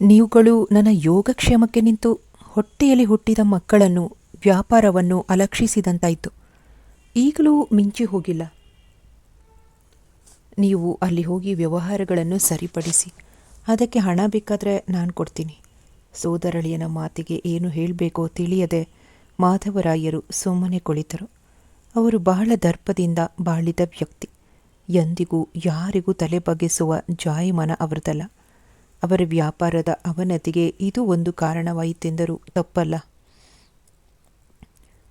ನೀವುಗಳು ನನ್ನ ಯೋಗಕ್ಷೇಮಕ್ಕೆ ನಿಂತು ಹೊಟ್ಟೆಯಲ್ಲಿ ಹುಟ್ಟಿದ ಮಕ್ಕಳನ್ನು, ವ್ಯಾಪಾರವನ್ನು ಅಲಕ್ಷಿಸಿದಂತಾಯಿತು. ಈಗಲೂ ಮಿಂಚಿ ಹೋಗಿಲ್ಲ. ನೀವು ಅಲ್ಲಿ ಹೋಗಿ ವ್ಯವಹಾರಗಳನ್ನು ಸರಿಪಡಿಸಿ, ಅದಕ್ಕೆ ಹಣ ಬೇಕಾದರೆ ನಾನು ಕೊಡ್ತೀನಿ. ಸೋದರಳಿಯನ ಮಾತಿಗೆ ಏನು ಹೇಳಬೇಕೋ ತಿಳಿಯದೆ ಮಾಧವರಾಯರು ಸುಮ್ಮನೆ ಕುಳಿತರು. ಅವರು ಬಹಳ ದರ್ಪದಿಂದ ಬಾಳಿದ ವ್ಯಕ್ತಿ. ಎಂದಿಗೂ ಯಾರಿಗೂ ತಲೆ ಬಗ್ಗಿಸುವ ಜಾಯಿಮನ ಅವರದಲ್ಲ. ಅವರ ವ್ಯಾಪಾರದ ಅವನತಿಗೆ ಇದು ಒಂದು ಕಾರಣವಾಯಿತೆಂದರು. ತಪ್ಪಲ್ಲ.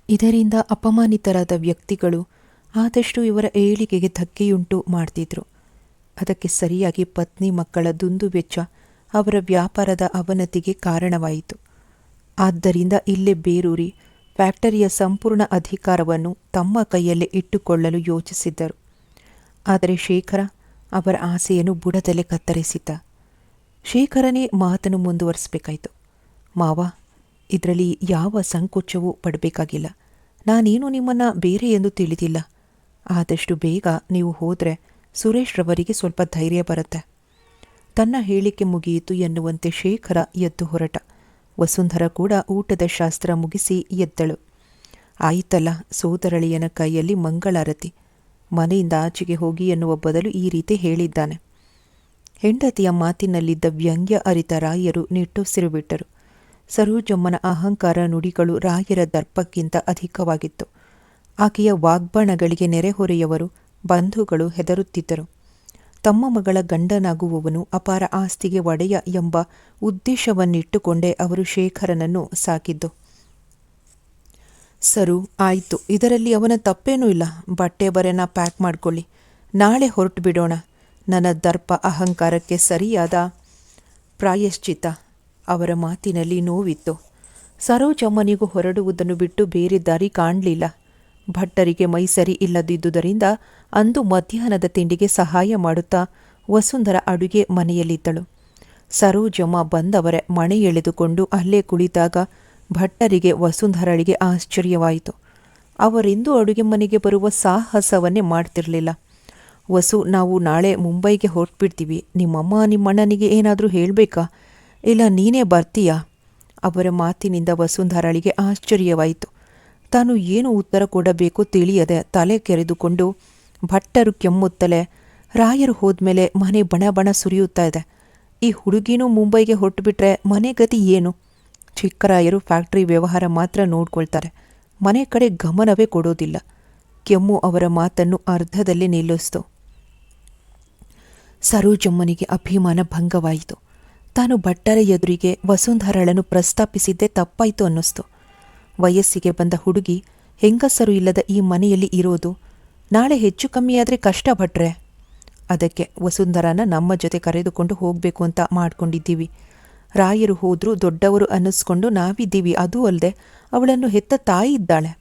ಇದರಿಂದ ಅಪಮಾನಿತರಾದ ವ್ಯಕ್ತಿಗಳು ಆದಷ್ಟು ಇವರ ಏಳಿಗೆಗೆ ಧಕ್ಕೆಯುಂಟು ಮಾಡ್ತಿದ್ರು. ಅದಕ್ಕೆ ಸರಿಯಾಗಿ ಪತ್ನಿ ಮಕ್ಕಳ ದುಂದು ವೆಚ್ಚ ಅವರ ವ್ಯಾಪಾರದ ಅವನತಿಗೆ ಕಾರಣವಾಯಿತು. ಆದ್ದರಿಂದ ಇಲ್ಲೇ ಬೇರೂರಿ ಫ್ಯಾಕ್ಟರಿಯ ಸಂಪೂರ್ಣ ಅಧಿಕಾರವನ್ನು ತಮ್ಮ ಕೈಯಲ್ಲೇ ಇಟ್ಟುಕೊಳ್ಳಲು ಯೋಚಿಸಿದ್ದರು. ಆದರೆ ಶೇಖರ ಅವರ ಆಸೆಯನ್ನು ಬುಡದಲ್ಲೇ ಕತ್ತರಿಸಿದ್ದ. ಶೇಖರನೇ ಮಾತನ್ನು ಮುಂದುವರಿಸಬೇಕಾಯಿತು. ಮಾವ, ಇದರಲ್ಲಿ ಯಾವ ಸಂಕೋಚವೂ ಪಡಬೇಕಾಗಿಲ್ಲ. ನಾನೇನು ನಿಮ್ಮನ್ನು ಬೇರೆ ಎಂದು ತಿಳಿದಿಲ್ಲ. ಆದಷ್ಟು ಬೇಗ ನೀವು ಹೋದರೆ ಸುರೇಶ್ರವರಿಗೆ ಸ್ವಲ್ಪ ಧೈರ್ಯ ಬರುತ್ತೆ. ತನ್ನ ಹೇಳಿಕೆ ಮುಗಿಯಿತು ಎನ್ನುವಂತೆ ಶೇಖರ ಎದ್ದು ಹೊರಟ. ವಸುಂಧರ ಕೂಡ ಊಟದ ಶಾಸ್ತ್ರ ಮುಗಿಸಿ ಎದ್ದಳು. ಆಯಿತಲ್ಲ, ಸೋದರಳಿಯನ ಕೈಯಲ್ಲಿ ಮಂಗಳಾರತಿ. ಮನೆಯಿಂದ ಆಚೆಗೆ ಹೋಗಿ ಎನ್ನುವ ಬದಲು ಈ ರೀತಿ ಹೇಳಿದ್ದಾನೆ. ಹೆಂಡತಿಯ ಮಾತಿನಲ್ಲಿದ್ದ ವ್ಯಂಗ್ಯ ಅರಿತ ರಾಯರು ನಿಟ್ಟುಸಿರು ಬಿಟ್ಟರು ಸರೋಜಮ್ಮನ ಅಹಂಕಾರ ನುಡಿಗಳು ರಾಯರ ದರ್ಪಕ್ಕಿಂತ ಅಧಿಕವಾಗಿತ್ತು. ಆಕೆಯ ವಾಗ್ಬಣಗಳಿಗೆ ನೆರೆಹೊರೆಯವರು ಬಂಧುಗಳು ಹೆದರುತ್ತಿದ್ದರು. ತಮ್ಮ ಮಗಳ ಗಂಡನಾಗುವವನು ಅಪಾರ ಆಸ್ತಿಗೆ ಒಡೆಯ ಎಂಬ ಉದ್ದೇಶವನ್ನಿಟ್ಟುಕೊಂಡೇ ಅವರು ಶೇಖರನನ್ನು ಸಾಕಿದ್ದು. ಸರು, ಆಯಿತು. ಇದರಲ್ಲಿ ಅವನ ತಪ್ಪೇನೂ ಇಲ್ಲ. ಬಟ್ಟೆ ಬರೆನ ಪ್ಯಾಕ್ ಮಾಡ್ಕೊಳ್ಳಿ. ನಾಳೆ ಹೊರಟು ಬಿಡೋಣ. ನನ್ನ ದರ್ಪ ಅಹಂಕಾರಕ್ಕೆ ಸರಿಯಾದ ಪ್ರಾಯಶ್ಚಿತ ಅವರ ಮಾತಿನಲ್ಲಿ ನೋವಿತ್ತು. ಸರೋಜಮ್ಮನಿಗೂ ಹೊರಡುವುದನ್ನು ಬಿಟ್ಟು ಬೇರೆ ದಾರಿ ಕಾಣಲಿಲ್ಲ. ಭಟ್ಟರಿಗೆ ಮೈಸರಿ ಇಲ್ಲದಿದ್ದುದರಿಂದ ಅಂದು ಮಧ್ಯಾಹ್ನದ ತಿಂಡಿಗೆ ಸಹಾಯ ಮಾಡುತ್ತಾ ವಸುಂಧರ ಅಡುಗೆ ಮನೆಯಲ್ಲಿದ್ದಳು. ಸರೋಜಮ್ಮ ಬಂದವರೆ ಮಣೆ ಎಳೆದುಕೊಂಡು ಅಲ್ಲೇ ಕುಳಿತಾಗ ಭಟ್ಟರಿಗೆ ವಸುಂಧರಳಿಗೆ ಆಶ್ಚರ್ಯವಾಯಿತು. ಅವರೆಂದೂ ಅಡುಗೆ ಮನೆಗೆ ಬರುವ ಸಾಹಸವನ್ನೇ ಮಾಡ್ತಿರಲಿಲ್ಲ. ವಸು, ನಾವು ನಾಳೆ ಮುಂಬೈಗೆ ಹೊರಟ್ಬಿಡ್ತೀವಿ. ನಿಮ್ಮಮ್ಮ ನಿಮ್ಮಣ್ಣನಿಗೆ ಏನಾದರೂ ಹೇಳಬೇಕಾ? ಇಲ್ಲ, ನೀನೇ ಬರ್ತೀಯಾ? ಅವರ ಮಾತಿನಿಂದ ವಸುಂಧರಳಿಗೆ ಆಶ್ಚರ್ಯವಾಯಿತು. ತಾನು ಏನು ಉತ್ತರ ಕೊಡಬೇಕು ತಿಳಿಯದೆ ತಲೆ ಕೆರೆದುಕೊಂಡು ಭಟ್ಟರು ಕೆಮ್ಮುತ್ತಲೇ ರಾಯರು ಹೋದ್ಮೇಲೆ ಮನೆ ಬಣ ಬಣ ಸುರಿಯುತ್ತಾ ಇದೆ. ಈ ಹುಡುಗಿನೂ ಮುಂಬೈಗೆ ಹೊರಟುಬಿಟ್ರೆ ಮನೆ ಗತಿ ಏನು? ಚಿಕ್ಕರಾಯರು ಫ್ಯಾಕ್ಟ್ರಿ ವ್ಯವಹಾರ ಮಾತ್ರ ನೋಡ್ಕೊಳ್ತಾರೆ. ಮನೆ ಕಡೆ ಗಮನವೇ ಕೊಡೋದಿಲ್ಲ. ಕೆಮ್ಮು ಅವರ ಮಾತನ್ನು ಅರ್ಧದಲ್ಲಿ ನಿಲ್ಲಿಸ್ತು. ಸರೋಜಮ್ಮನಿಗೆ ಅಭಿಮಾನ ಭಂಗವಾಯಿತು. ತಾನು ಭಟ್ಟರ ಎದುರಿಗೆ ವಸುಂಧರಳನ್ನು ಪ್ರಸ್ತಾಪಿಸಿದ್ದೇ ತಪ್ಪಾಯಿತು ಅನ್ನಿಸ್ತು. ವಯಸ್ಸಿಗೆ ಬಂದ ಹುಡುಗಿ, ಹೆಂಗಸರು ಇಲ್ಲದ ಈ ಮನೆಯಲ್ಲಿ ಇರೋದು, ನಾಳೆ ಹೆಚ್ಚು ಕಮ್ಮಿಯಾದರೆ ಕಷ್ಟ ಭಟ್ರೆ. ಅದಕ್ಕೆ ವಸುಂಧರನ ನಮ್ಮ ಜೊತೆ ಕರೆದುಕೊಂಡು ಹೋಗಬೇಕು ಅಂತ ಮಾಡ್ಕೊಂಡಿದ್ದೀವಿ. ರಾಯರು ಹೋದರೂ ದೊಡ್ಡವರು ಅನ್ನಿಸ್ಕೊಂಡು ನಾವಿದ್ದೀವಿ, ಅದೂ ಅಲ್ಲದೆ ಅವಳನ್ನು ಹೆತ್ತ ತಾಯಿ ಇದ್ದಾಳೆ.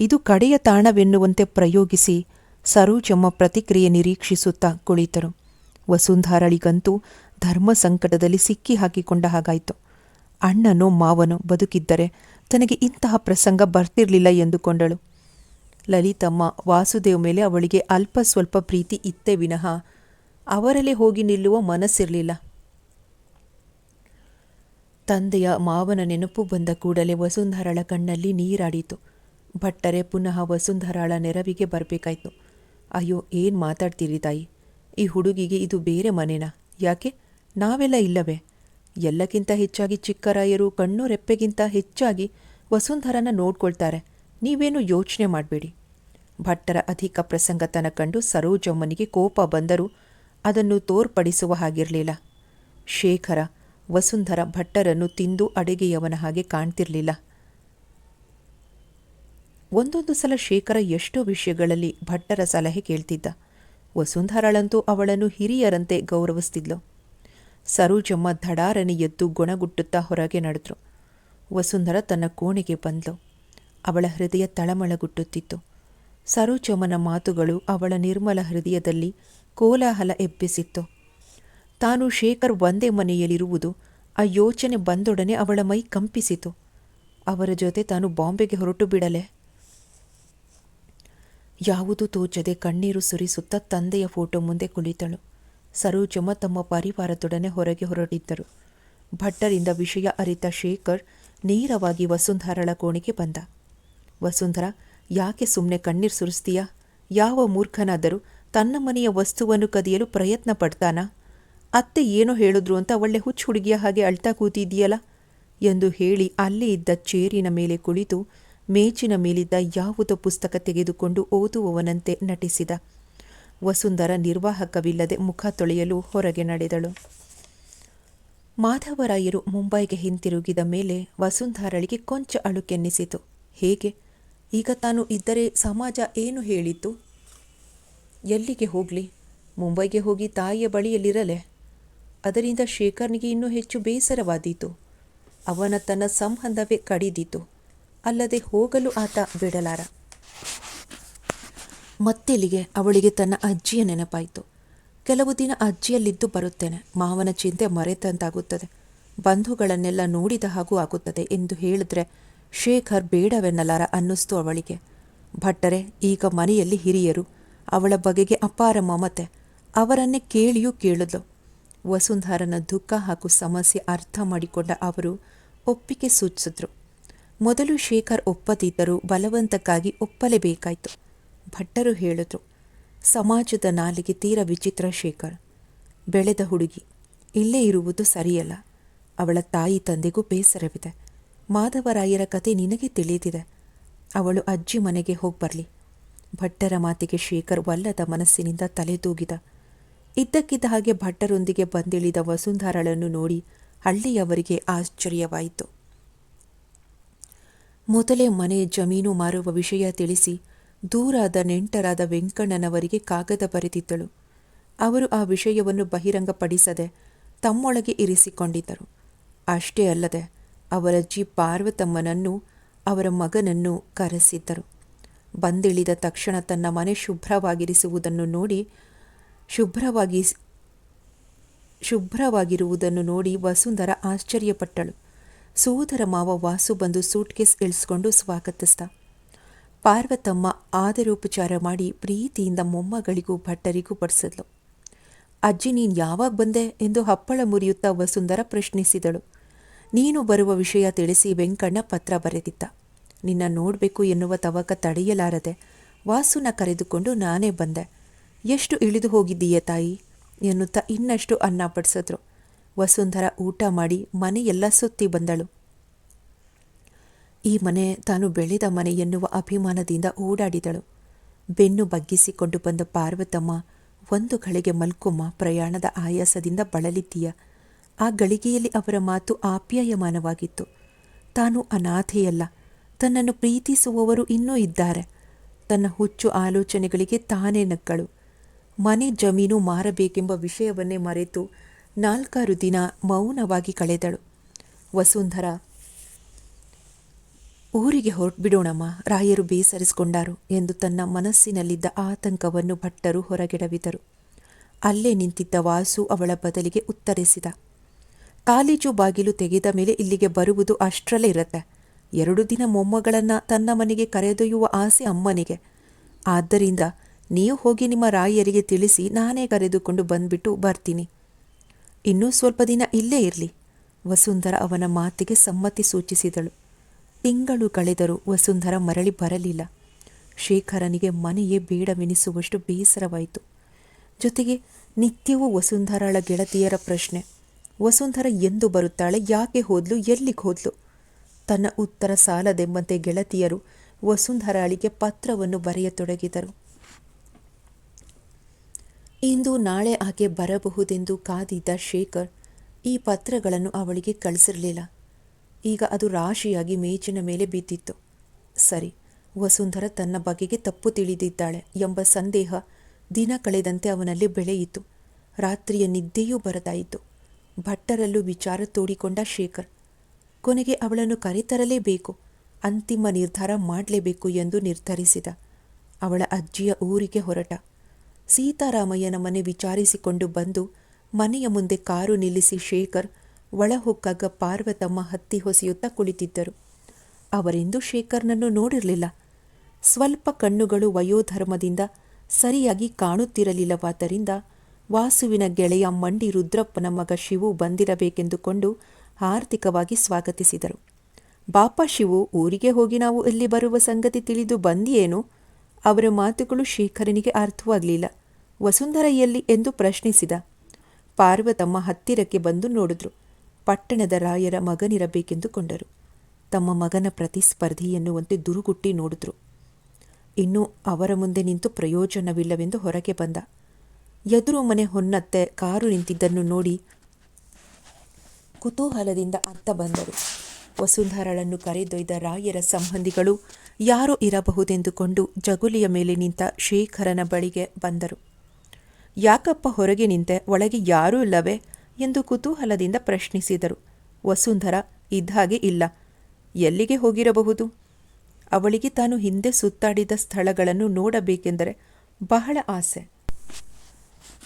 ಇದು ಕಡೆಯ ತಾಣವೆನ್ನುವಂತೆ ಪ್ರಯೋಗಿಸಿ ಸರೋಜಮ್ಮ ಪ್ರತಿಕ್ರಿಯೆ ನಿರೀಕ್ಷಿಸುತ್ತಾ ಕುಳಿತರು. ವಸುಂಧರಳಿಗಂತೂ ಧರ್ಮ ಸಂಕಟದಲ್ಲಿ ಸಿಕ್ಕಿ ಹಾಕಿಕೊಂಡ ಹಾಗಾಯಿತು. ಅಣ್ಣನೋ ಮಾವನೋ ಬದುಕಿದ್ದರೆ ತನಗೆ ಇಂತಹ ಪ್ರಸಂಗ ಬರ್ತಿರಲಿಲ್ಲ ಎಂದುಕೊಂಡಳು. ಲಲಿತಮ್ಮ ವಾಸುದೇವ್ ಮೇಲೆ ಅವಳಿಗೆ ಅಲ್ಪ ಸ್ವಲ್ಪ ಪ್ರೀತಿ ಇತ್ತೇ ವಿನಃ ಅವರಲ್ಲೇ ಹೋಗಿ ನಿಲ್ಲುವ ಮನಸ್ಸಿರಲಿಲ್ಲ. ತಂದೆಯ ಮಾವನ ನೆನಪು ಬಂದ ಕೂಡಲೇ ವಸುಂಧರಳ ಕಣ್ಣಲ್ಲಿ ನೀರಾಡಿತು. ಭಟ್ಟರೆ ಪುನಃ ವಸುಂಧರಾಳ ನೆರವಿಗೆ ಬರಬೇಕಾಯ್ತು. ಅಯ್ಯೋ, ಏನು ಮಾತಾಡ್ತೀರಿ ತಾಯಿ? ಈ ಹುಡುಗಿಗೆ ಇದು ಬೇರೆ ಮನೆನಾ? ಯಾಕೆ? ನಾವೆಲ್ಲ ಇಲ್ಲವೇ? ಎಲ್ಲಕ್ಕಿಂತ ಹೆಚ್ಚಾಗಿ ಚಿಕ್ಕರಾಯರು ಕಣ್ಣು ರೆಪ್ಪೆಗಿಂತ ಹೆಚ್ಚಾಗಿ ವಸುಂಧರನ ನೋಡ್ಕೊಳ್ತಾರೆ. ನೀವೇನು ಯೋಚನೆ ಮಾಡಬೇಡಿ. ಭಟ್ಟರ ಅಧಿಕ ಪ್ರಸಂಗತನ ಕಂಡು ಸರೋಜಮ್ಮನಿಗೆ ಕೋಪ ಬಂದರೂ ಅದನ್ನು ತೋರ್ಪಡಿಸುವ ಹಾಗಿರಲಿಲ್ಲ. ಶೇಖರ, ವಸುಂಧರ ಭಟ್ಟರನ್ನು ತಿಂದು ಅಡುಗೆಯವನ ಹಾಗೆ ಕಾಣ್ತಿರಲಿಲ್ಲ. ಒಂದೊಂದು ಸಲ ಶೇಖರ ಎಷ್ಟೋ ವಿಷಯಗಳಲ್ಲಿ ಭಟ್ಟರ ಸಲಹೆ ಕೇಳ್ತಿದ್ದ. ವಸುಂಧರಳಂತೂ ಅವಳನ್ನು ಹಿರಿಯರಂತೆ ಗೌರವಿಸ್ತಿದ್ಲು. ಸರೋಜಮ್ಮ ಧಡಾರನೆ ಎದ್ದು ಗುಣಗುಟ್ಟುತ್ತಾ ಹೊರಗೆ ನಡೆದ್ರು. ವಸುಂಧರ ತನ್ನ ಕೋಣೆಗೆ ಬಂದ್ಲು. ಅವಳ ಹೃದಯ ತಳಮಳಗುಟ್ಟುತ್ತಿತ್ತು. ಸರೋಜಮ್ಮನ ಮಾತುಗಳು ಅವಳ ನಿರ್ಮಲ ಹೃದಯದಲ್ಲಿ ಕೋಲಾಹಲ ಎಬ್ಬಿಸಿತ್ತು. ತಾನು ಶೇಖರ್ ಒಂದೇ ಮನೆಯಲ್ಲಿರುವುದು ಆ ಯೋಚನೆ ಬಂದೊಡನೆ ಅವಳ ಮೈ ಕಂಪಿಸಿತು. ಅವರ ಜೊತೆ ತಾನು ಬಾಂಬೆಗೆ ಹೊರಟು ಬಿಡಲೆ. ಯಾವುದೂ ತೋಚದೆ ಕಣ್ಣೀರು ಸುರಿಸುತ್ತ ತಂದೆಯ ಫೋಟೋ ಮುಂದೆ ಕುಳಿತಳು. ಸರೋಜಮ್ಮ ತಮ್ಮ ಪರಿವಾರದೊಡನೆ ಹೊರಗೆ ಹೊರಟಿದ್ದರು. ಭಟ್ಟರಿಂದ ವಿಷಯ ಅರಿತ ಶೇಖರ್ ನೇರವಾಗಿ ವಸುಂಧರಳ ಕೋಣೆಗೆ ಬಂದ. ವಸುಂಧರ, ಯಾಕೆ ಸುಮ್ಮನೆ ಕಣ್ಣೀರು ಸುರಿಸ್ತೀಯಾ? ಯಾವ ಮೂರ್ಖನಾದರೂ ತನ್ನ ಮನೆಯ ವಸ್ತುವನ್ನು ಕದಿಯಲು ಪ್ರಯತ್ನ ಪಡ್ತಾನಾ? ಅತ್ತೆ ಏನೋ ಹೇಳಿದ್ರು ಅಂತ ಒಳ್ಳೆ ಹುಚ್ಚು ಹುಡುಗಿಯ ಹಾಗೆ ಅಳ್ತಾ ಕೂತಿದ್ದೀಯಲ್ಲ? ಎಂದು ಹೇಳಿ ಅಲ್ಲೇ ಇದ್ದ ಚೇರಿನ ಮೇಲೆ ಕುಳಿತು ಮೇಜಿನ ಮೇಲಿದ್ದ ಯಾವುದೋ ಪುಸ್ತಕ ತೆಗೆದುಕೊಂಡು ಓದುವವನಂತೆ ನಟಿಸಿದ. ವಸುಂಧರ ನಿರ್ವಾಹಕವಿಲ್ಲದೆ ಮುಖ ತೊಳೆಯಲು ಹೊರಗೆ ನಡೆದಳು. ಮಾಧವರಾಯರು ಮುಂಬೈಗೆ ಹಿಂತಿರುಗಿದ ಮೇಲೆ ವಸುಂಧರಳಿಗೆ ಕೊಂಚ ಅಳುಕೆನ್ನಿಸಿತು. ಹೇಗೆ? ಈಗ ತಾನು ಇದ್ದರೆ ಸಮಾಜ ಏನು ಹೇಳಿತು ಎಲ್ಲಿಗೆ ಹೋಗಲಿ? ಮುಂಬೈಗೆ ಹೋಗಿ ತಾಯಿಯ ಬಳಿಯಲ್ಲಿರಲೆ. ಅದರಿಂದ ಶೇಖರ್ನಿಗೆ ಇನ್ನೂ ಹೆಚ್ಚು ಬೇಸರವಾದೀತು. ಅವನ ತನ್ನ ಸಂಬಂಧವೇ ಕಡಿದಿತು. ಅಲ್ಲದೆ ಹೋಗಲು ಆತ ಬಿಡಲಾರ. ಮತ್ತೆಲ್ಲಿಗೆ ಅವಳಿಗೆ ತನ್ನ ಅಜ್ಜಿಯ ನೆನಪಾಯಿತು. ಕೆಲವು ದಿನ ಅಜ್ಜಿಯಲ್ಲಿದ್ದು ಬರುತ್ತೇನೆ. ಮಾವನ ಚಿಂತೆ ಮರೆತಂತಾಗುತ್ತದೆ. ಬಂಧುಗಳನ್ನೆಲ್ಲ ನೋಡಿದ ಹಾಗೂ ಆಗುತ್ತದೆ ಎಂದು ಹೇಳಿದ್ರೆ ಶೇಖರ್ ಬೇಡವೆನ್ನಲಾರ ಅನ್ನಿಸ್ತು ಅವಳಿಗೆ. ಭಟ್ಟರೆ, ಈಗ ಮನೆಯಲ್ಲಿ ಹಿರಿಯರು, ಅವಳ ಬಗೆಗೆ ಅಪಾರ ಮಮತೆ. ಅವರನ್ನೇ ಕೇಳಿಯೂ ಕೇಳಿದ್ಲು ವಸುಂಧರನ ದುಃಖ ಹಾಗೂ ಸಮಸ್ಯೆ ಅರ್ಥ ಮಾಡಿಕೊಂಡ ಅವರು ಒಪ್ಪಿಗೆ ಸೂಚಿಸಿದ್ರು. ಮೊದಲು ಶೇಖರ್ ಒಪ್ಪದಿದ್ದರೂ ಬಲವಂತಕ್ಕಾಗಿ ಒಪ್ಪಲೇಬೇಕಾಯಿತು. ಭಟ್ಟರು ಹೇಳಿದ್ರು, ಸಮಾಜದ ನಾಲಿಗೆ ತೀರ ವಿಚಿತ್ರ ಶೇಖರ್. ಬೆಳೆದ ಹುಡುಗಿ. ಇಲ್ಲೇ ಇರುವುದು ಸರಿಯಲ್ಲ. ಅವಳ ತಾಯಿ ತಂದೆಗೂ ಬೇಸರವಿದೆ. ಮಾಧವರಾಯರ ಕತೆ ನಿನಗೆ ತಿಳಿದಿದೆ. ಅವಳು ಅಜ್ಜಿ ಮನೆಗೆ ಹೋಗ್ಬರ್ಲಿ. ಭಟ್ಟರ ಮಾತಿಗೆ ಶೇಖರ್ ವಲ್ಲದ ಮನಸ್ಸಿನಿಂದ ತಲೆದೂಗಿದ. ಇದ್ದಕ್ಕಿದ್ದ ಹಾಗೆ ಭಟ್ಟರೊಂದಿಗೆ ಬಂದಿಳಿದ ವಸುಂಧರಳನ್ನು ನೋಡಿ ಹಳ್ಳಿಯವರಿಗೆ ಆಶ್ಚರ್ಯವಾಯಿತು. ಮೊದಲೇ ಮನೆ ಜಮೀನು ಮಾರುವ ವಿಷಯ ತಿಳಿಸಿ ದೂರಾದ ನೆಂಟರಾದ ವೆಂಕಣ್ಣನವರಿಗೆ ಕಾಗದ ಬರೆದಿದ್ದಳು. ಅವರು ಆ ವಿಷಯವನ್ನು ಬಹಿರಂಗಪಡಿಸದೆ ತಮ್ಮೊಳಗೆ ಇರಿಸಿಕೊಂಡಿದ್ದರು. ಅಷ್ಟೇ ಅಲ್ಲದೆ ಅವರಜ್ಜಿ ಪಾರ್ವತಮ್ಮನನ್ನು ಅವರ ಮಗನನ್ನು ಕರೆಸಿದ್ದರು. ಬಂದಿಳಿದ ತಕ್ಷಣ ತನ್ನ ಮನೆ ಶುಭ್ರವಾಗಿರಿಸುವುದನ್ನು ನೋಡಿ ಶುಭ್ರವಾಗಿ ಶುಭ್ರವಾಗಿರುವುದನ್ನು ನೋಡಿ ವಸುಂಧರ ಆಶ್ಚರ್ಯಪಟ್ಟಳು. ಸೋದರ ಮಾವ ವಾಸು ಬಂದು ಸೂಟ್ಕೇಸ್ ಇಳಿಸ್ಕೊಂಡು ಸ್ವಾಗತಿಸ್ದ. ಪಾರ್ವತಮ್ಮ ಆದರೋಪಚಾರ ಮಾಡಿ ಪ್ರೀತಿಯಿಂದ ಮೊಮ್ಮಗಳಿಗೂ ಭಟ್ಟರಿಗೂ ಬಡಿಸಿದ್ಲು. ಅಜ್ಜಿ, ನೀನು ಯಾವಾಗ ಬಂದೆ ಎಂದು ಹಪ್ಪಳ ಮುರಿಯುತ್ತಾ ವಸುಂಧರ ಪ್ರಶ್ನಿಸಿದಳು. ನೀನು ಬರುವ ವಿಷಯ ತಿಳಿಸಿ ವೆಂಕಣ್ಣ ಪತ್ರ ಬರೆದಿದ್ದ. ನಿನ್ನ ನೋಡಬೇಕು ಎನ್ನುವ ತವಕ ತಡೆಯಲಾರದೆ ವಾಸುನ ಕರೆದುಕೊಂಡು ನಾನೇ ಬಂದೆ. ಎಷ್ಟು ಇಳಿದು ಹೋಗಿದ್ದೀಯ ತಾಯಿ? ಎನ್ನುತ್ತಾ ಇನ್ನಷ್ಟು ಅನ್ನ ಬಡಿಸಿದ್ರು ವಸುಂಧರ ಊಟ ಮಾಡಿ ಮನೆಯೆಲ್ಲ ಸುತ್ತಿ ಬಂದಳು. ಈ ಮನೆ ತಾನು ಬೆಳೆದ ಮನೆ ಎನ್ನುವ ಅಭಿಮಾನದಿಂದ ಓಡಾಡಿದಳು. ಬೆನ್ನು ಬಗ್ಗಿಸಿಕೊಂಡು ಬಂದ ಪಾರ್ವತಮ್ಮ, ಒಂದು ಗಳಿಗೆ ಮಲ್ಕುಮ್ಮ, ಪ್ರಯಾಣದ ಆಯಾಸದಿಂದ ಬಳಲಿದ್ದೀಯ. ಆ ಗಳಿಗೆಯಲ್ಲಿ ಅವರ ಮಾತು ಆಪ್ಯಾಯಮಾನವಾಗಿತ್ತು. ತಾನು ಅನಾಥೆಯಲ್ಲ, ತನ್ನನ್ನು ಪ್ರೀತಿಸುವವರು ಇನ್ನೂ ಇದ್ದಾರೆ. ತನ್ನ ಹುಚ್ಚು ಆಲೋಚನೆಗಳಿಗೆ ತಾನೇ ನಕ್ಕಳು. ಮನೆ ಜಮೀನು ಮಾರಬೇಕೆಂಬ ವಿಷಯವನ್ನೇ ಮರೆತು ನಾಲ್ಕಾರು ದಿನ ಮೌನವಾಗಿ ಕಳೆದಳು. ವಸುಂಧರ, ಊರಿಗೆ ಹೊರಟ್ಬಿಡೋಣಮ್ಮ, ರಾಯರು ಬೇಸರಿಸಿಕೊಂಡಾರು ಎಂದು ತನ್ನ ಮನಸ್ಸಿನಲ್ಲಿದ್ದ ಆತಂಕವನ್ನು ಭಟ್ಟರು ಹೊರಗೆಡವಿದರು. ಅಲ್ಲೇ ನಿಂತಿದ್ದ ವಾಸು ಅವಳ ಬದಲಿಗೆ ಉತ್ತರಿಸಿದ, ಕಾಲೇಜು ಬಾಗಿಲು ತೆಗೆದ ಮೇಲೆ ಇಲ್ಲಿಗೆ ಬರುವುದು ಅಷ್ಟರಲ್ಲೇ ಇರತ್ತೆ. ಎರಡು ದಿನ ಮೊಮ್ಮಗಳನ್ನು ತನ್ನ ಮನೆಗೆ ಕರೆದೊಯ್ಯುವ ಆಸೆ ಅಮ್ಮನಿಗೆ. ಆದ್ದರಿಂದ ನೀವು ಹೋಗಿ ನಿಮ್ಮ ರಾಯರಿಗೆ ತಿಳಿಸಿ ನಾನೇ ಕರೆದುಕೊಂಡು ಬಂದ್ಬಿಟ್ಟು ಬರ್ತೀನಿ. ಇನ್ನೂ ಸ್ವಲ್ಪ ದಿನ ಇಲ್ಲೇ ಇರಲಿ. ವಸುಂಧರ ಅವನ ಮಾತಿಗೆ ಸಮ್ಮತಿ ಸೂಚಿಸಿದಳು. ತಿಂಗಳು ಕಳೆದರೂ ವಸುಂಧರ ಮರಳಿ ಬರಲಿಲ್ಲ. ಶೇಖರನಿಗೆ ಮನೆಯೇ ಬೇಡವೆನಿಸುವಷ್ಟು ಬೇಸರವಾಯಿತು. ಜೊತೆಗೆ ನಿತ್ಯವೂ ವಸುಂಧರಳ ಗೆಳತಿಯರ ಪ್ರಶ್ನೆ. ವಸುಂಧರ ಎಂದು ಬರುತ್ತಾಳೆ, ಯಾಕೆ ಹೋದ್ಲು, ಎಲ್ಲಿಗೆ ಹೋದ್ಲು? ತನ್ನ ಉತ್ತರ ಸಾಲದೆಂಬಂತೆ ಗೆಳತಿಯರು ವಸುಂಧರಾಳಿಗೆ ಪತ್ರವನ್ನು ಬರೆಯತೊಡಗಿದರು. ಇಂದು ನಾಳೆ ಆಕೆ ಬರಬಹುದೆಂದು ಕಾದಿದ್ದ ಶೇಖರ್ ಈ ಪತ್ರಗಳನ್ನು ಅವಳಿಗೆ ಕಳಿಸಿರಲಿಲ್ಲ. ಈಗ ಅದು ರಾಶಿಯಾಗಿ ಮೇಜಿನ ಮೇಲೆ ಬಿದ್ದಿತ್ತು. ಸರಿ, ವಸುಂಧರ ತನ್ನ ಬಗೆಗೆ ತಪ್ಪು ತಿಳಿದಿದ್ದಾಳೆ ಎಂಬ ಸಂದೇಹ ದಿನ ಕಳೆದಂತೆ ಅವನಲ್ಲಿ ಬೆಳೆಯಿತು. ರಾತ್ರಿಯ ನಿದ್ದೆಯೂ ಬರದಾಯಿತು. ಭಟ್ಟರಲ್ಲೂ ವಿಚಾರ ತೋಡಿಕೊಂಡ ಶೇಖರ್, ಕೊನೆಗೆ ಅವಳನ್ನು ಕರೆತರಲೇಬೇಕು, ಅಂತಿಮ ನಿರ್ಧಾರ ಮಾಡಲೇಬೇಕು ಎಂದು ನಿರ್ಧರಿಸಿದ ಅವಳ ಅಜ್ಜಿಯ ಊರಿಗೆ ಹೊರಟ. ಸೀತಾರಾಮಯ್ಯನ ಮನೆ ವಿಚಾರಿಸಿಕೊಂಡು ಬಂದು ಮನೆಯ ಮುಂದೆ ಕಾರು ನಿಲ್ಲಿಸಿ ಶೇಖರ್ ಒಳ ಹೊಕ್ಕಾಗ ಪಾರ್ವತಮ್ಮ ಹತ್ತಿ ಹೊಸೆಯುತ್ತಾ ಕುಳಿತಿದ್ದರು. ಅವರೆಂದು ಶೇಖರ್ನನ್ನು ನೋಡಿರಲಿಲ್ಲ. ಸ್ವಲ್ಪ ಕಣ್ಣುಗಳು ವಯೋಧರ್ಮದಿಂದ ಸರಿಯಾಗಿ ಕಾಣುತ್ತಿರಲಿಲ್ಲವಾದ್ದರಿಂದ ವಾಸುವಿನ ಗೆಳೆಯ ಮಂಡಿ ರುದ್ರಪ್ಪನ ಮಗ ಶಿವು ಬಂದಿರಬೇಕೆಂದುಕೊಂಡು ಆರ್ಥಿಕವಾಗಿ ಸ್ವಾಗತಿಸಿದರು. ಬಾಪ ಶಿವು, ಊರಿಗೆ ಹೋಗಿ ನಾವು ಇಲ್ಲಿ ಬರುವ ಸಂಗತಿ ತಿಳಿದು ಬಂದಿಯೇನು? ಅವರ ಮಾತುಗಳು ಶೇಖರನಿಗೆ ಅರ್ಥವಾಗಲಿಲ್ಲ. ವಸುಂಧರ ಎಲ್ಲಿ ಎಂದು ಪ್ರಶ್ನಿಸಿದ. ಪಾರ್ವ ತಮ್ಮ ಹತ್ತಿರಕ್ಕೆ ಬಂದು ನೋಡಿದ್ರು. ಪಟ್ಟಣದ ರಾಯರ ಮಗನಿರಬೇಕೆಂದು ಕೊಂಡರು ತಮ್ಮ ಮಗನ ಪ್ರತಿಸ್ಪರ್ಧಿ ಎನ್ನುವಂತೆ ದುರುಗುಟ್ಟಿ ನೋಡಿದ್ರು. ಇನ್ನು ಅವರ ಮುಂದೆ ನಿಂತು ಪ್ರಯೋಜನವಿಲ್ಲವೆಂದು ಹೊರಗೆ ಬಂದ. ಎದುರು ಮನೆ ಹೊನ್ನತ್ತೆ ಕಾರು ನಿಂತಿದ್ದನ್ನು ನೋಡಿ ಕುತೂಹಲದಿಂದ ಅತ್ತ ಬಂದರು. ವಸುಂಧರಳನ್ನು ಕರೆದೊಯ್ದ ರಾಯರ ಸಂಬಂಧಿಗಳು ಯಾರೋ ಇರಬಹುದೆಂದುಕೊಂಡು ಜಗುಲಿಯ ಮೇಲೆ ನಿಂತ ಶೇಖರನ ಬಳಿಗೆ ಬಂದರು. ಯಾಕಪ್ಪ ಹೊರಗೆ ನಿಂತೆ? ಒಳಗೆ ಯಾರೂ ಇಲ್ಲವೇ? ಎಂದು ಕುತೂಹಲದಿಂದ ಪ್ರಶ್ನಿಸಿದರು. ವಸುಂಧರ ಇದ್ದಾಗೆ ಇಲ್ಲ. ಎಲ್ಲಿಗೆ ಹೋಗಿರಬಹುದು? ಅವಳಿಗೆ ತಾನು ಹಿಂದೆ ಸುತ್ತಾಡಿದ ಸ್ಥಳಗಳನ್ನು ನೋಡಬೇಕೆಂದರೆ ಬಹಳ ಆಸೆ.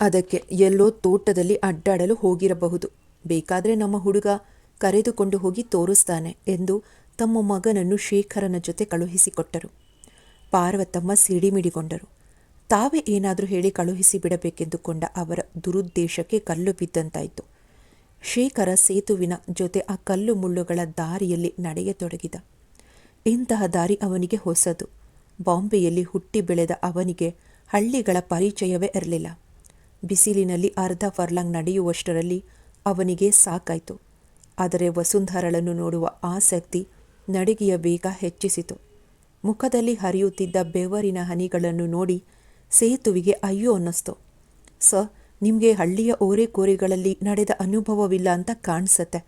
ಅದಕ್ಕೆ ಎಲ್ಲೋ ತೋಟದಲ್ಲಿ ಅಡ್ಡಾಡಲು ಹೋಗಿರಬಹುದು. ಬೇಕಾದರೆ ನಮ್ಮ ಹುಡುಗ ಕರೆದುಕೊಂಡು ಹೋಗಿ ತೋರಿಸ್ತಾನೆ ಎಂದು ತಮ್ಮ ಮಗನನ್ನು ಶೇಖರನ ಜೊತೆ ಕಳುಹಿಸಿಕೊಟ್ಟರು. ಪಾರ್ವತಮ್ಮ ಸಿಡಿಮಿಡಿಗೊಂಡರು. ತಾವೇ ಏನಾದರೂ ಹೇಳಿ ಕಳುಹಿಸಿ ಬಿಡಬೇಕೆಂದುಕೊಂಡ ಅವರ ದುರುದ್ದೇಶಕ್ಕೆ ಕಲ್ಲು ಬಿದ್ದಂತಾಯಿತು. ಶೇಖರ ಸೇತುವಿನ ಜೊತೆ ಆ ಕಲ್ಲು ಮುಳ್ಳುಗಳ ದಾರಿಯಲ್ಲಿ ನಡೆಯತೊಡಗಿದ. ಇಂತಹ ದಾರಿ ಅವನಿಗೆ ಹೊಸದು. ಬಾಂಬೆಯಲ್ಲಿ ಹುಟ್ಟಿ ಬೆಳೆದ ಅವನಿಗೆ ಹಳ್ಳಿಗಳ ಪರಿಚಯವೇ ಇರಲಿಲ್ಲ. ಬಿಸಿಲಿನಲ್ಲಿ ಅರ್ಧ ಫರ್ಲಾಂಗ್ ನಡೆಯುವಷ್ಟರಲ್ಲಿ ಅವನಿಗೆ ಸಾಕಾಯಿತು. ಆದರೆ ವಸುಂಧರಳನ್ನು ನೋಡುವ ಆಸಕ್ತಿ ನಡಿಗೆಯ ವೇಗ ಹೆಚ್ಚಿಸಿತು. ಮುಖದಲ್ಲಿ ಹರಿಯುತ್ತಿದ್ದ ಬೆವರಿನ ಹನಿಗಳನ್ನು ನೋಡಿ ಸೇತುವಿಗೆ ಅಯ್ಯೋ ಅನ್ನಿಸ್ತು. ಸ ನಿಮಗೆ ಹಳ್ಳಿಯ ಓರೆಕೋರೆಗಳಲ್ಲಿ ನಡೆದ ಅನುಭವವಿಲ್ಲ ಅಂತ ಕಾಣಿಸತ್ತೆ.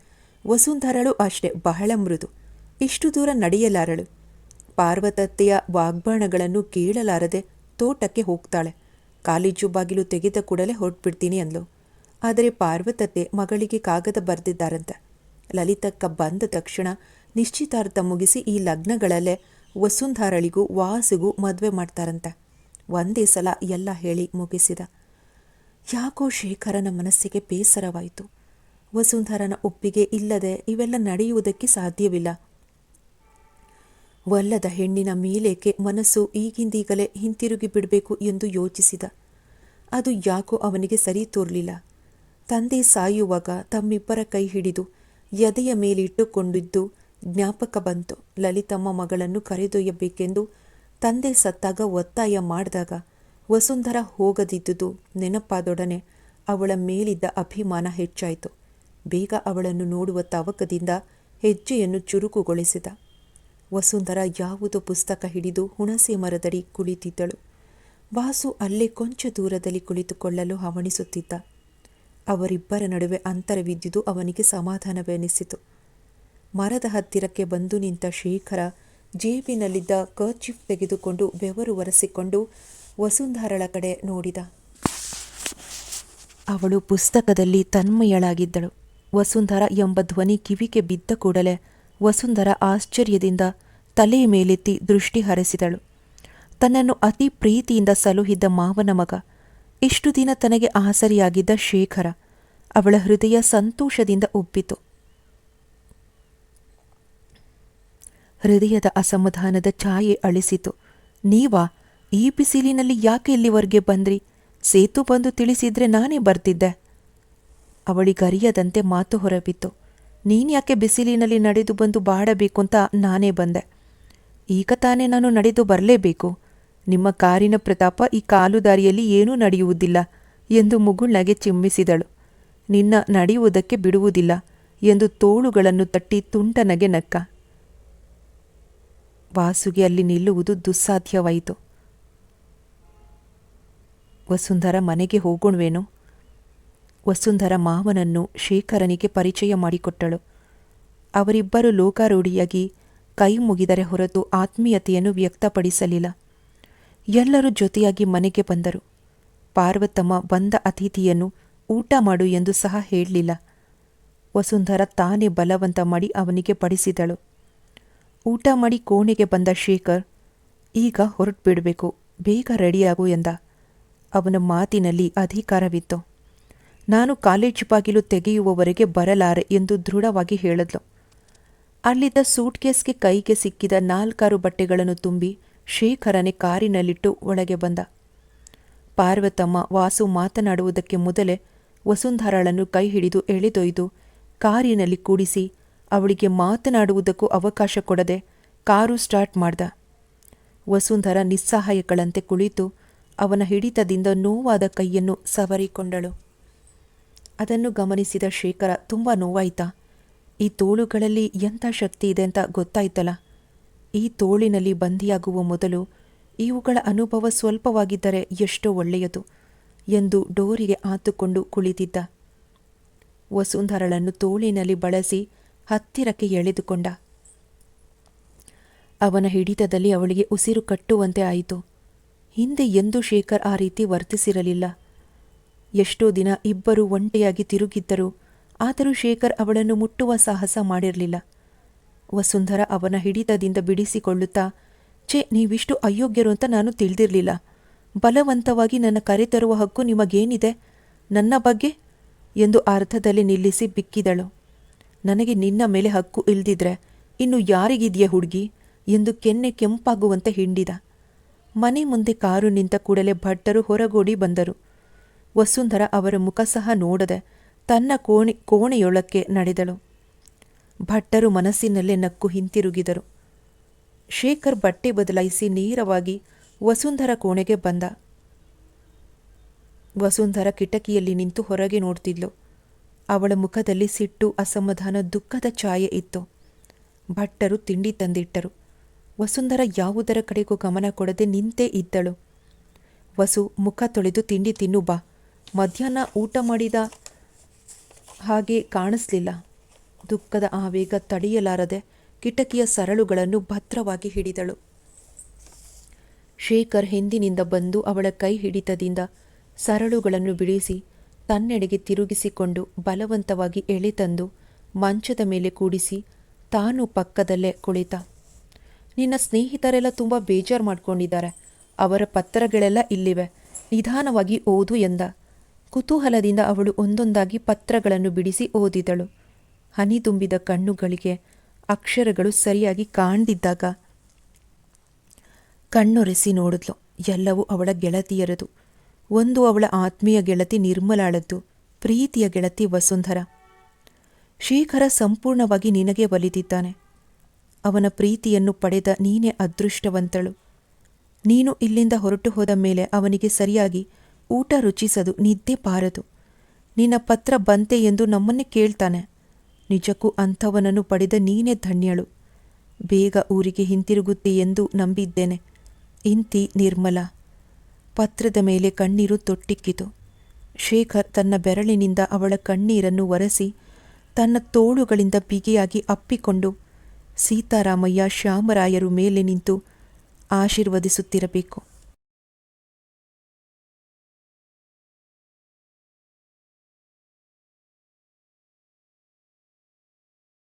ವಸುಂಧರಳು ಅಷ್ಟೇ, ಬಹಳ ಮೃದು. ಇಷ್ಟು ದೂರ ನಡೆಯಲಾರಳು. ಪಾರ್ವತತ್ತೆಯ ವಾಗ್ಬಾಣಗಳನ್ನು ಕೇಳಲಾರದೆ ತೋಟಕ್ಕೆ ಹೋಗ್ತಾಳೆ. ಕಾಲೇಜು ಬಾಗಿಲು ತೆಗೆದ ಕೂಡಲೇ ಹೊರಟ್ಬಿಡ್ತೀನಿ ಅಂದ್ಲು. ಆದರೆ ಪಾರ್ವತತ್ತೆ ಮಗಳಿಗೆ ಕಾಗದ ಬರೆದಿದ್ದಾರಂತೆ. ಲಲಿತಕ್ಕ ಬಂದ ತಕ್ಷಣ ನಿಶ್ಚಿತಾರ್ಥ ಮುಗಿಸಿ ಈ ಲಗ್ನಗಳಲ್ಲೇ ವಸುಂಧರಳಿಗೂ ವಾಸಿಗೂ ಮದುವೆ ಮಾಡ್ತಾರಂತೆ. ಒಂದೇ ಸಲ ಎಲ್ಲ ಹೇಳಿ ಮುಗಿಸಿದ. ಯಾಕೋ ಶೇಖರನ ಮನಸ್ಸಿಗೆ ಬೇಸರವಾಯಿತು. ವಸುಂಧರನ ಒಪ್ಪಿಗೆ ಇಲ್ಲದೆ ಇವೆಲ್ಲ ನಡೆಯುವುದಕ್ಕೆ ಸಾಧ್ಯವಿಲ್ಲ. ವಲ್ಲದ ಹೆಣ್ಣಿನ ಮೇಲೇಕೆ ಮನಸ್ಸು ಈಗಿಂದೀಗಲೇ ಹಿಂತಿರುಗಿ ಬಿಡಬೇಕು ಎಂದು ಯೋಚಿಸಿದ. ಅದು ಯಾಕೋ ಅವನಿಗೆ ಸರಿ ತೋರಲಿಲ್ಲ. ತಂದೆ ಸಾಯುವಾಗ ತಮ್ಮಿಬ್ಬರ ಕೈ ಹಿಡಿದು ಎದೆಯ ಮೇಲಿಟ್ಟುಕೊಂಡಿದ್ದು ಜ್ಞಾಪಕ ಬಂತು. ಲಲಿತಮ್ಮ ಮಗಳನ್ನು ಕರೆದೊಯ್ಯಬೇಕೆಂದು ತಂದೆ ಸತ್ತಾಗ ಒತ್ತಾಯ ಮಾಡಿದಾಗ ವಸುಂಧರ ಹೋಗದಿದ್ದುದು ನೆನಪಾದೊಡನೆ ಅವಳ ಮೇಲಿದ್ದ ಅಭಿಮಾನ ಹೆಚ್ಚಾಯಿತು. ಬೇಗ ಅವಳನ್ನು ನೋಡುವ ತವಕದಿಂದ ಹೆಜ್ಜೆಯನ್ನು ಚುರುಕುಗೊಳಿಸಿದ. ವಸುಂಧರ ಯಾವುದೋ ಪುಸ್ತಕ ಹಿಡಿದು ಹುಣಸೆ ಮರದಡಿ ಕುಳಿತಿದ್ದಳು. ವಾಸು ಅಲ್ಲೇ ಕೊಂಚ ದೂರದಲ್ಲಿ ಕುಳಿತುಕೊಳ್ಳಲು ಹವಣಿಸುತ್ತಿದ್ದ. ಅವರಿಬ್ಬರ ನಡುವೆ ಅಂತರವಿದ್ದುದು ಅವನಿಗೆ ಸಮಾಧಾನವೆನಿಸಿತು. ಮರದ ಹತ್ತಿರಕ್ಕೆ ಬಂದು ನಿಂತ ಶೇಖರ ಜೇಬಿನಲ್ಲಿದ್ದ ಕರ್ಚಿಫ್ ತೆಗೆದುಕೊಂಡು ಬೆವರು ಒರೆಸಿಕೊಂಡು ವಸುಂಧರಳ ಕಡೆ ನೋಡಿದ. ಅವಳು ಪುಸ್ತಕದಲ್ಲಿ ತನ್ಮಯಳಾಗಿದ್ದಳು. ವಸುಂಧರ ಎಂಬ ಧ್ವನಿ ಕಿವಿಗೆ ಬಿದ್ದ ಕೂಡಲೇ ವಸುಂಧರ ಆಶ್ಚರ್ಯದಿಂದ ತಲೆ ಮೇಲೆತ್ತಿ ದೃಷ್ಟಿ ಹರಿಸಿದಳು. ತನ್ನನ್ನು ಅತಿ ಪ್ರೀತಿಯಿಂದ ಸಲುಹಿದ್ದ ಮಾವನ ಮಗ, ಇಷ್ಟು ದಿನ ತನಗೆ ಆಸರಿಯಾಗಿದ್ದ ಶೇಖರ ಅವಳ ಹೃದಯ ಸಂತೋಷದಿಂದ ಉಬ್ಬಿತು. ಹೃದಯದ ಅಸಮಾಧಾನದ ಛಾಯೆ ಅಳಿಸಿತು. ನೀವಾ, ಈ ಬಿಸಿಲಿನಲ್ಲಿ ಯಾಕೆ ಇಲ್ಲಿವರೆಗೆ ಬಂದ್ರಿ? ಸೇತು ಬಂದು ತಿಳಿಸಿದ್ರೆ ನಾನೇ ಬರ್ತಿದ್ದೆ. ಅವಳಿಗರಿಯದಂತೆ ಮಾತು ಹೊರಬಿತ್ತು. ನೀನ್ಯಾಕೆ ಬಿಸಿಲಿನಲ್ಲಿ ನಡೆದು ಬಂದು ಬಾಡಬೇಕು ಅಂತ ನಾನೇ ಬಂದೆ. ಈಗ ತಾನೇ ನಾನು ನಡೆದು ಬರಲೇಬೇಕು. ನಿಮ್ಮ ಕಾರಿನ ಪ್ರತಾಪ ಈ ಕಾಲು ದಾರಿಯಲ್ಲಿ ಏನೂ ನಡೆಯುವುದಿಲ್ಲ ಎಂದು ಮುಗುಳ್ನಗೆ ಚಿಮ್ಮಿಸಿದಳು. ನಿನ್ನ ನಡೆಯುವುದಕ್ಕೆ ಬಿಡುವುದಿಲ್ಲ ಎಂದು ತೋಳುಗಳನ್ನು ತಟ್ಟಿ ತುಂಟನಗೆ ನಕ್ಕ. ವಾಸುಗೆ ಅಲ್ಲಿ ನಿಲ್ಲುವುದು ದುಸ್ಸಾಧ್ಯವಾಯಿತು. ವಸುಂಧರ ಮನೆಗೆ ಹೋಗೋಣವೇನು? ವಸುಂಧರ ಮಾವನನ್ನು ಶೇಖರನಿಗೆ ಪರಿಚಯ ಮಾಡಿಕೊಟ್ಟಳು. ಅವರಿಬ್ಬರು ಲೋಕಾರೂಢಿಯಾಗಿ ಕೈ ಮುಗಿದರೆ ಹೊರತು ಆತ್ಮೀಯತೆಯನ್ನು ವ್ಯಕ್ತಪಡಿಸಲಿಲ್ಲ. ಎಲ್ಲರೂ ಜೊತೆಯಾಗಿ ಮನೆಗೆ ಬಂದರು. ಪಾರ್ವತಮ್ಮ ಬಂದ ಅತಿಥಿಯನ್ನು ಊಟ ಮಾಡು ಎಂದು ಸಹ ಹೇಳಲಿಲ್ಲ. ವಸುಂಧರ ತಾನೇ ಬಲವಂತ ಮಾಡಿ ಅವನಿಗೆ ಬಡಿಸಿದಳು. ಊಟ ಮಾಡಿ ಕೋಣೆಗೆ ಬಂದ ಶೇಖರ್, ಈಗ ಹೊರಟುಬಿಡಬೇಕು, ಬೇಗ ರೆಡಿಯಾಗು ಎಂದ. ಅವನ ಮಾತಿನಲ್ಲಿ ಅಧಿಕಾರವಿತ್ತು. ನಾನು ಕಾಲೇಜು ಬಾಗಿಲು ತೆಗೆಯುವವರೆಗೆ ಬರಲಾರೆ ಎಂದು ದೃಢವಾಗಿ ಹೇಳಿದ್ಲು. ಅಲ್ಲಿದ್ದ ಸೂಟ್ಕೇಸ್ಗೆ ಕೈಗೆ ಸಿಕ್ಕಿದ ನಾಲ್ಕಾರು ಬಟ್ಟೆಗಳನ್ನು ತುಂಬಿ ಶೇಖರನೇ ಕಾರಿನಲ್ಲಿಟ್ಟು ಒಳಗೆ ಬಂದ. ಪಾರ್ವತಮ್ಮ ವಾಸು ಮಾತನಾಡುವುದಕ್ಕೆ ಮೊದಲೇ ವಸುಂಧರಳನ್ನು ಕೈ ಹಿಡಿದು ಎಳೆದೊಯ್ದು ಕಾರಿನಲ್ಲಿ ಕೂಡಿಸಿ ಅವಳಿಗೆ ಮಾತನಾಡುವುದಕ್ಕೂ ಅವಕಾಶ ಕೊಡದೆ ಕಾರು ಸ್ಟಾರ್ಟ್ ಮಾಡ್ದ. ವಸುಂಧರ ನಿಸ್ಸಹಾಯಕಳಂತೆ ಕುಳಿತು ಅವನ ಹಿಡಿತದಿಂದ ನೋವಾದ ಕೈಯನ್ನು ಸವರಿಕೊಂಡಳು. ಅದನ್ನು ಗಮನಿಸಿದ ಶೇಖರ ತುಂಬ ನೋವಾಯ್ತಾ? ಈ ತೋಳುಗಳಲ್ಲಿ ಎಂಥ ಶಕ್ತಿ ಇದೆ ಅಂತ ಗೊತ್ತಾಯ್ತಲ್ಲ? ಈ ತೋಳಿನಲ್ಲಿ ಬಂದಿಯಾಗುವ ಮೊದಲು ಇವುಗಳ ಅನುಭವ ಸ್ವಲ್ಪವಾಗಿದ್ದರೆ ಎಷ್ಟೋ ಒಳ್ಳೆಯದು ಎಂದು ಡೋರಿಗೆ ಆತುಕೊಂಡು ಕುಳಿತಿದ್ದ. ವಸುಂಧರಳನ್ನು ತೋಳಿನಲ್ಲಿ ಬಳಸಿ ಹತ್ತಿರಕ್ಕೆ ಎಳೆದುಕೊಂಡ. ಅವನ ಹಿಡಿತದಲ್ಲಿ ಅವಳಿಗೆ ಉಸಿರು ಕಟ್ಟುವಂತೆ ಆಯಿತು. ಹಿಂದೆ ಎಂದೂ ಶೇಖರ್ ಆ ರೀತಿ ವರ್ತಿಸಿರಲಿಲ್ಲ. ಎಷ್ಟೋ ದಿನ ಇಬ್ಬರು ಒಂಟೆಯಾಗಿ ತಿರುಗಿದ್ದರು. ಆದರೂ ಶೇಖರ್ ಅವಳನ್ನು ಮುಟ್ಟುವ ಸಾಹಸ ಮಾಡಿರಲಿಲ್ಲ. ವಸುಂಧರ ಅವನ ಹಿಡಿತದಿಂದ ಬಿಡಿಸಿಕೊಳ್ಳುತ್ತಾ, ಛೇ, ನೀವಿಷ್ಟು ಅಯೋಗ್ಯರು ಅಂತ ನಾನು ತಿಳಿದಿರಲಿಲ್ಲ. ಬಲವಂತವಾಗಿ ನನ್ನ ಕರೆತರುವ ಹಕ್ಕು ನಿಮಗೇನಿದೆ? ನನ್ನ ಬಗ್ಗೆ? ಎಂದು ಅರ್ಧದಲ್ಲಿ ನಿಲ್ಲಿಸಿ ಬಿಕ್ಕಿದಳು. ನನಗೆ ನಿನ್ನ ಮೇಲೆ ಹಕ್ಕು ಇಲ್ದಿದ್ರೆ ಇನ್ನು ಯಾರಿಗಿದೆಯ ಹುಡುಗಿ? ಎಂದು ಕೆನ್ನೆ ಕೆಂಪಾಗುವಂತೆ ಹಿಂಡಿದ. ಮನೆ ಮುಂದೆ ಕಾರು ನಿಂತ ಕೂಡಲೇ ಭಟ್ಟರು ಹೊರಗೋಡಿ ಬಂದರು. ವಸುಂಧರ ಅವರ ಮುಖ ಸಹ ನೋಡದೆ ತನ್ನ ಕೋಣೆ, ಕೋಣೆಯೊಳಕ್ಕೆ ನಡೆದಳು. ಭಟ್ಟರು ಮನಸ್ಸಿನಲ್ಲೇ ನಕ್ಕು ಹಿಂತಿರುಗಿದರು. ಶೇಖರ್ ಬಟ್ಟೆ ಬದಲಾಯಿಸಿ ನೇರವಾಗಿ ವಸುಂಧರ ಕೋಣೆಗೆ ಬಂದ. ವಸುಂಧರ ಕಿಟಕಿಯಲ್ಲಿ ನಿಂತು ಹೊರಗೆ ನೋಡ್ತಿದ್ಲು. ಅವಳ ಮುಖದಲ್ಲಿ ಸಿಟ್ಟು, ಅಸಮಾಧಾನ, ದುಃಖದ ಛಾಯೆ ಇತ್ತು. ಭಟ್ಟರು ತಿಂಡಿ ತಂದಿಟ್ಟರು. ವಸುಂಧರ ಯಾವುದರ ಕಡೆಗೂ ಗಮನ ಕೊಡದೆ ನಿಂತೇ ಇದ್ದಳು. ವಸು, ಮುಖ ತೊಳೆದು ತಿಂಡಿ ತಿನ್ನು ಬಾ. ಮಧ್ಯಾಹ್ನ ಊಟ ಮಾಡಿದ ಹಾಗೆ ಕಾಣಿಸ್ಲಿಲ್ಲ. ದುಃಖದ ಆವೇಗ ತಡೆಯಲಾರದೆ ಕಿಟಕಿಯ ಸರಳುಗಳನ್ನು ಭದ್ರವಾಗಿ ಹಿಡಿದಳು. ಶೇಖರ್ ಹಿಂದಿನಿಂದ ಬಂದು ಅವಳ ಕೈ ಹಿಡಿತದಿಂದ ಸರಳುಗಳನ್ನು ಬಿಡಿಸಿ ತನ್ನೆಡೆಗೆ ತಿರುಗಿಸಿಕೊಂಡು ಬಲವಂತವಾಗಿ ಎಳೆತಂದು ಮಂಚದ ಮೇಲೆ ಕೂಡಿಸಿ ತಾನು ಪಕ್ಕದಲ್ಲೇ ಕುಳಿತ. ನಿನ್ನ ಸ್ನೇಹಿತರೆಲ್ಲ ತುಂಬ ಬೇಜಾರು ಮಾಡ್ಕೊಂಡಿದ್ದಾರೆ. ಅವರ ಪತ್ರಗಳೆಲ್ಲ ಇಲ್ಲಿವೆ. ನಿಧಾನವಾಗಿ ಓದು ಎಂದ. ಕುತೂಹಲದಿಂದ ಅವಳು ಒಂದೊಂದಾಗಿ ಪತ್ರಗಳನ್ನು ಬಿಡಿಸಿ ಓದಿದಳು. ಹನಿ ತುಂಬಿದ ಕಣ್ಣುಗಳಿಗೆ ಅಕ್ಷರಗಳು ಸರಿಯಾಗಿ ಕಾಣ್ದಿದ್ದಾಗ ಕಣ್ಣೊರೆಸಿ ನೋಡಿದ್ಲು. ಎಲ್ಲವೂ ಅವಳ ಗೆಳತಿಯರದು. ಒಂದು ಅವಳ ಆತ್ಮೀಯ ಗೆಳತಿ ನಿರ್ಮಲಾಳದ್ದು, ಪ್ರೀತಿಯ ಗೆಳತಿ ವಸುಂಧರ. ಶೇಖರ ಸಂಪೂರ್ಣವಾಗಿ ನಿನಗೆ ಒಲಿದಿದ್ದಾನೆ. ಅವನ ಪ್ರೀತಿಯನ್ನು ಪಡೆದ ನೀನೇ ಅದೃಷ್ಟವಂತಳು. ನೀನು ಇಲ್ಲಿಂದ ಹೊರಟು ಹೋದ ಮೇಲೆ ಅವನಿಗೆ ಸರಿಯಾಗಿ ಊಟ ರುಚಿಸದು ನಿದ್ದೆ ಬಾರದು ನಿನ್ನ ಪತ್ರ ಬಂತೆ ಎಂದು ನಮ್ಮನ್ನೇ ಕೇಳ್ತಾನೆ. ನಿಜಕ್ಕೂ ಅಂಥವನನ್ನು ಪಡೆದ ನೀನೇ ಧನ್ಯಳು. ಬೇಗ ಊರಿಗೆ ಹಿಂತಿರುಗುತ್ತೆ ಎಂದು ನಂಬಿದ್ದೇನೆ. ಇಂತಿ ನಿರ್ಮಲ. ಪತ್ರದ ಮೇಲೆ ಕಣ್ಣೀರು ತೊಟ್ಟಿಕ್ಕಿತು. ಶೇಖರ್ ತನ್ನ ಬೆರಳಿನಿಂದ ಅವಳ ಕಣ್ಣೀರನ್ನು ಒರೆಸಿ ತನ್ನ ತೋಳುಗಳಿಂದ ಬಿಗಿಯಾಗಿ ಅಪ್ಪಿಕೊಂಡು ಸೀತಾರಾಮಯ್ಯ ಶ್ಯಾಮರಾಯರು ಮೇಲೆ ನಿಂತು ಆಶೀರ್ವದಿಸುತ್ತಿರಬೇಕು.